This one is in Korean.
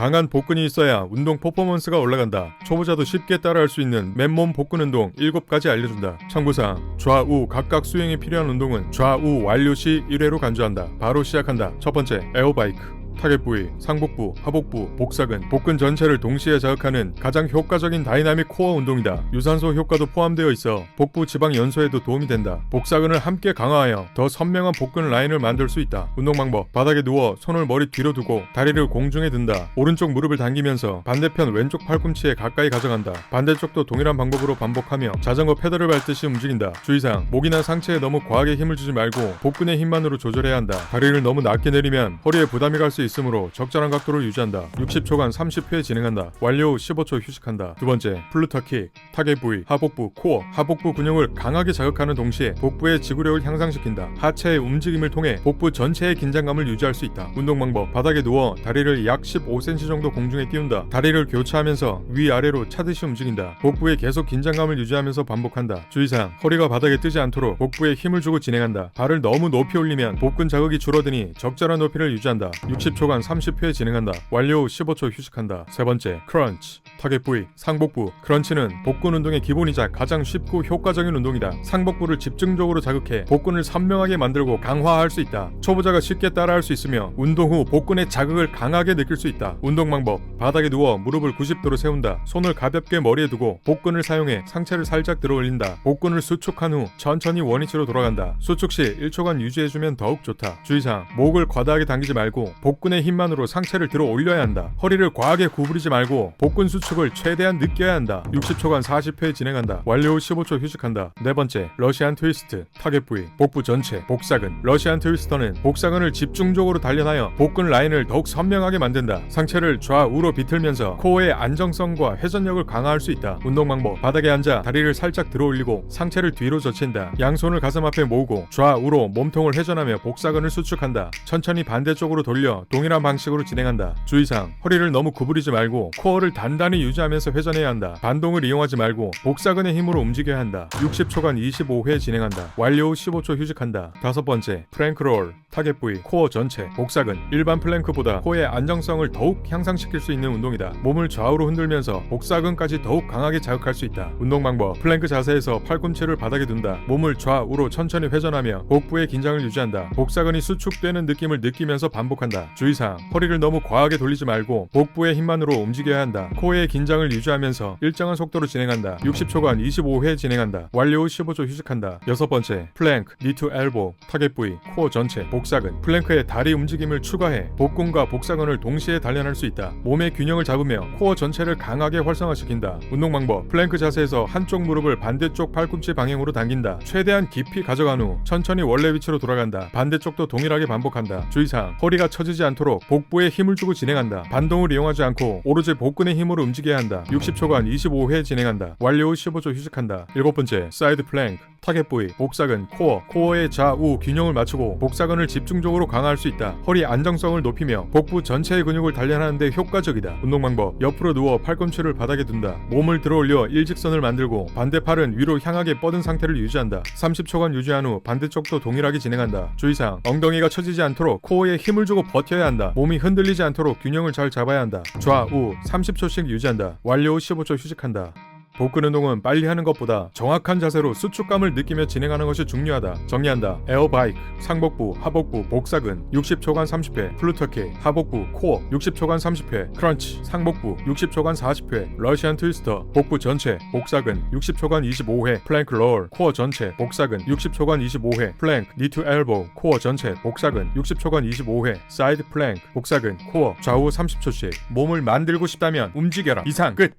강한 복근이 있어야 운동 퍼포먼스가 올라간다. 초보자도 쉽게 따라할 수 있는 맨몸 복근 운동 7가지 알려준다. 참고사항 좌우 각각 수행이 필요한 운동은 좌우 완료 시 1회로 간주한다. 바로 시작한다. 첫 번째 에어바이크 타겟 부위, 상복부, 하복부, 복사근, 복근 전체를 동시에 자극하는 가장 효과적인 다이나믹 코어 운동이다. 유산소 효과도 포함되어 있어 복부 지방 연소에도 도움이 된다. 복사근을 함께 강화하여 더 선명한 복근 라인을 만들 수 있다. 운동 방법: 바닥에 누워 손을 머리 뒤로 두고 다리를 공중에 든다. 오른쪽 무릎을 당기면서 반대편 왼쪽 팔꿈치에 가까이 가져간다. 반대쪽도 동일한 방법으로 반복하며 자전거 페달을 밟듯이 움직인다. 주의사항: 목이나 상체에 너무 과하게 힘을 주지 말고 복근의 힘만으로 조절해야 한다. 다리를 너무 낮게 내리면 허리에 부담이 갈 수 있 으므로 적절한 각도를 유지한다. 60초간 30회 진행한다. 완료 후 15초 휴식한다. 두 번째, 플루터킥, 타겟 부위, 하복부, 코어, 하복부 근육을 강하게 자극하는 동시에 복부의 지구력을 향상시킨다. 하체의 움직임을 통해 복부 전체의 긴장감을 유지할 수 있다. 운동 방법, 바닥에 누워 다리를 약 15cm 정도 공중에 띄운다. 다리를 교차하면서 위아래로 차듯이 움직인다. 복부에 계속 긴장감을 유지하면서 반복한다. 주의사항, 허리가 바닥에 뜨지 않도록 복부에 힘을 주고 진행한다. 발을 너무 높이 올리면 복근 자극이 줄어드니 적절한 높이를 유지한다. 60 초간 30회 진행한다. 완료 후 15초 휴식한다. 세 번째, 크런치. 타겟 부위, 상복부. 크런치는 복근 운동의 기본이자 가장 쉽고 효과적인 운동이다. 상복부를 집중적으로 자극해 복근을 선명하게 만들고 강화할 수 있다. 초보자가 쉽게 따라할 수 있으며 운동 후 복근의 자극을 강하게 느낄 수 있다. 운동 방법, 바닥에 누워 무릎을 90도로 세운다. 손을 가볍게 머리에 두고 복근을 사용해 상체를 살짝 들어 올린다. 복근을 수축한 후 천천히 원위치로 돌아간다. 수축 시 1초간 유지해주면 더욱 좋다. 주의사항, 목을 과다하게 당기지 말고 복근 의 힘만으로 상체를 들어 올려야 한다. 허리를 과하게 구부리지 말고 복근 수축을 최대한 느껴야 한다. 60초간 40회 진행한다. 완료 후 15초 휴식한다. 네 번째, 러시안 트위스트, 타겟 부위, 복부 전체, 복사근. 러시안 트위스터는 복사근을 집중적으로 단련하여 복근 라인을 더욱 선명하게 만든다. 상체를 좌우로 비틀면서 코어의 안정성과 회전력을 강화할 수 있다. 운동 방법, 바닥에 앉아 다리를 살짝 들어 올리고 상체를 뒤로 젖힌다. 양손을 가슴 앞에 모으고 좌우로 몸통을 회전하며 복사근을 수축한다. 천천히 반대쪽으로 돌려 동일한 방식으로 진행한다. 주의사항, 허리를 너무 구부리지 말고 코어를 단단히 유지하면서 회전해야 한다. 반동을 이용하지 말고 복사근의 힘으로 움직여야 한다. 60초간 25회 진행한다. 완료 후 15초 휴식한다. 다섯 번째, 프랭크 롤, 타겟 부위, 코어 전체, 복사근. 일반 플랭크보다 코어의 안정성을 더욱 향상시킬 수 있는 운동이다. 몸을 좌우로 흔들면서 복사근까지 더욱 강하게 자극할 수 있다. 운동 방법, 플랭크 자세에서 팔꿈치를 바닥에 둔다. 몸을 좌우로 천천히 회전하며 복부의 긴장을 유지한다. 복사근이 수축되는 느낌을 느끼면서 반복한다. 주의사항, 허리를 너무 과하게 돌리지 말고 복부의 힘만으로 움직여야 한다. 코어의 긴장을 유지하면서 일정한 속도로 진행한다. 60초간 25회 진행한다. 완료 후 15초 휴식한다. 여섯 번째, 플랭크, 니투 엘보, 타겟 부위, 코어 전체, 복 사근. 플랭크에 다리 움직임을 추가해 복근과 복사근을 동시에 단련할 수 있다. 몸의 균형을 잡으며 코어 전체를 강하게 활성화시킨다. 운동 방법, 플랭크 자세에서 한쪽 무릎을 반대쪽 팔꿈치 방향으로 당긴다. 최대한 깊이 가져간 후 천천히 원래 위치로 돌아간다. 반대쪽도 동일하게 반복한다. 주의사항, 허리가 처지지 않도록 복부에 힘을 주고 진행한다. 반동을 이용하지 않고 오로지 복근의 힘으로 움직여야 한다. 60초간 25회 진행한다. 완료 후 15초 휴식한다. 일곱 번째, 사이드 플랭크. 타겟 부위, 복사근, 코어, 코어의 좌우 균형을 맞추고 복사근을 집중적으로 강화할 수 있다. 허리 안정성을 높이며 복부 전체의 근육을 단련하는데 효과적이다. 운동 방법, 옆으로 누워 팔꿈치를 바닥에 둔다. 몸을 들어 올려 일직선을 만들고 반대 팔은 위로 향하게 뻗은 상태를 유지한다. 30초간 유지한 후 반대쪽도 동일하게 진행한다. 주의사항, 엉덩이가 처지지 않도록 코어에 힘을 주고 버텨야 한다. 몸이 흔들리지 않도록 균형을 잘 잡아야 한다. 좌우 30초씩 유지한다. 완료 후 15초 휴식한다. 복근 운동은 빨리 하는 것보다 정확한 자세로 수축감을 느끼며 진행하는 것이 중요하다. 정리한다. 에어바이크, 상복부, 하복부, 복사근 60초간 30회, 플루터킥, 하복부, 코어 60초간 30회, 크런치, 상복부 60초간 40회, 러시안 트위스터, 복부 전체, 복사근 60초간 25회, 플랭크 롤, 코어 전체, 복사근 60초간 25회, 플랭크, 니투 엘보, 코어 전체, 복사근 60초간 25회, 사이드 플랭크, 복사근, 코어 좌우 30초씩 몸을 만들고 싶다면 움직여라. 이상 끝.